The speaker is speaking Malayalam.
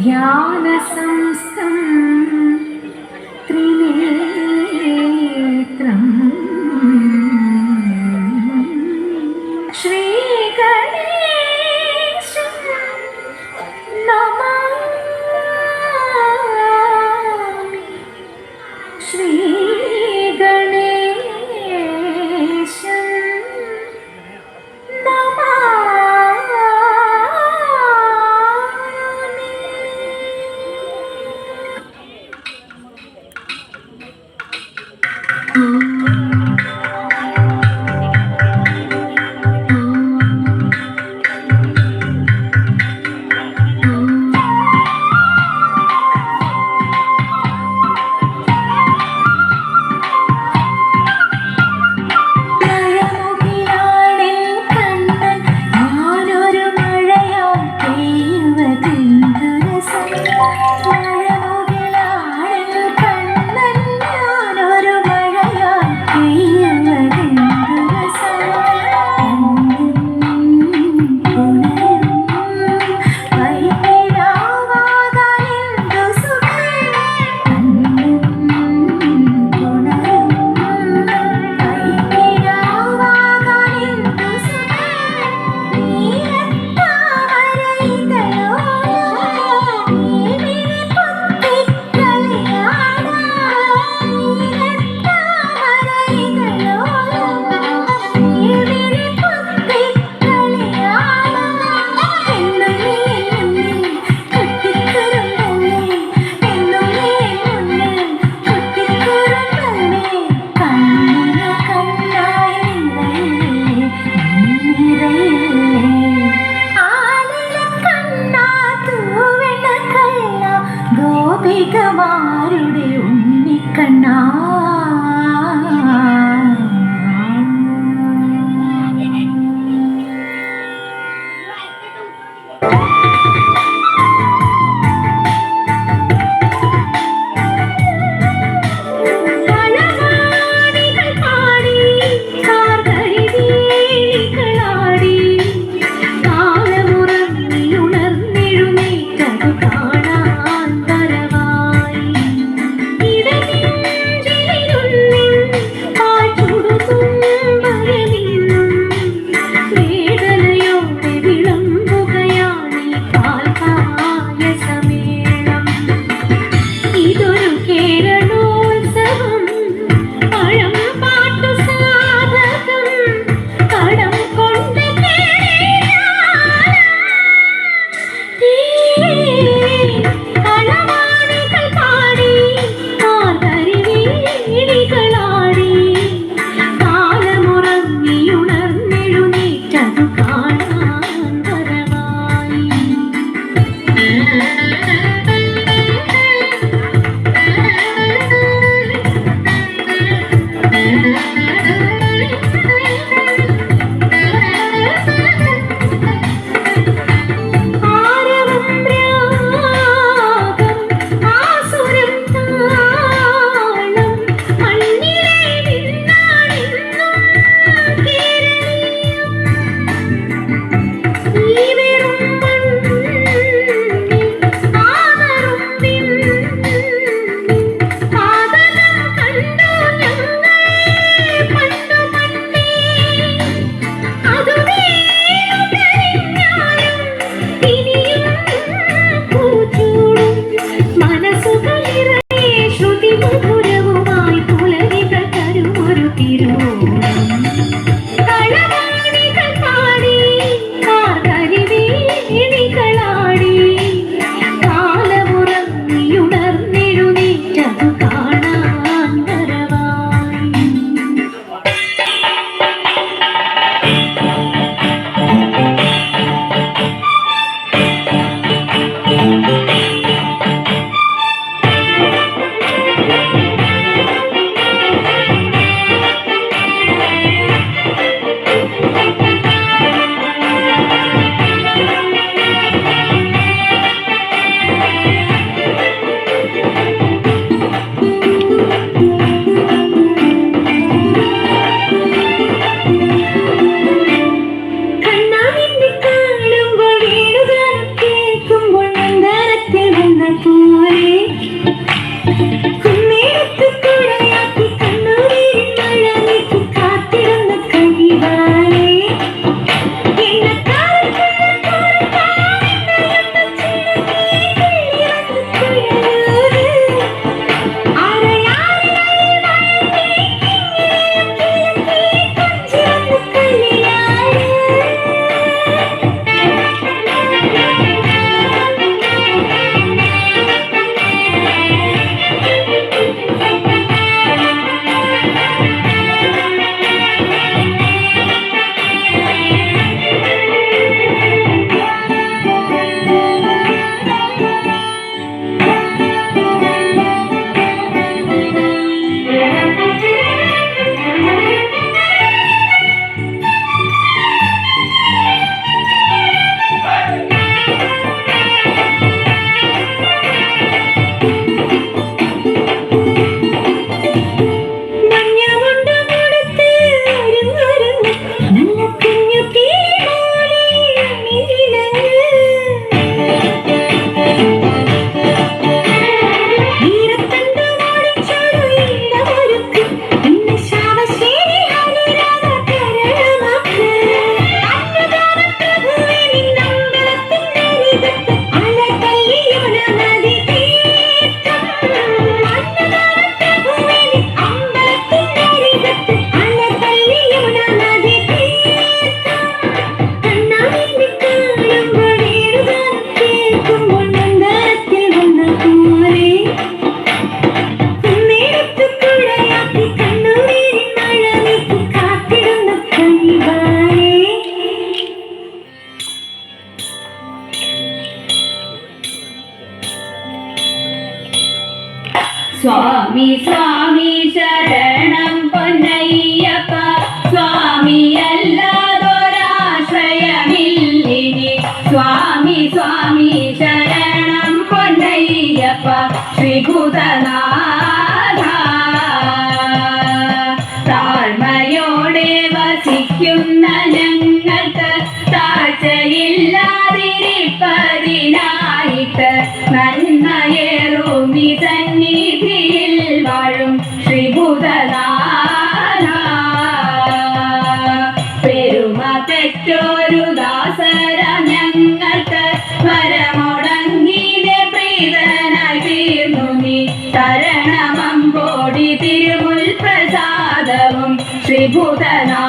ध्यानसंस्थं त्रिने സ്വാമി സ്വാമി ശരണം പൊന്നയ്യപ്പ. സ്വാമി അല്ലാതൊരാശ്രയമില്ലിനി. സ്വാമി സ്വാമി ശരണം പൊന്നയ്യപ്പ. ശ്രീഭൂതനാഥ. ഞങ്ങൾക്ക് താഴ്ചയില്ലാതിരിപ്പതിനായിട്ട് നന്മയെ തരണമമ്പോടി തിരുമുൽ പ്രസാദവും ശ്രീഭൂതനാ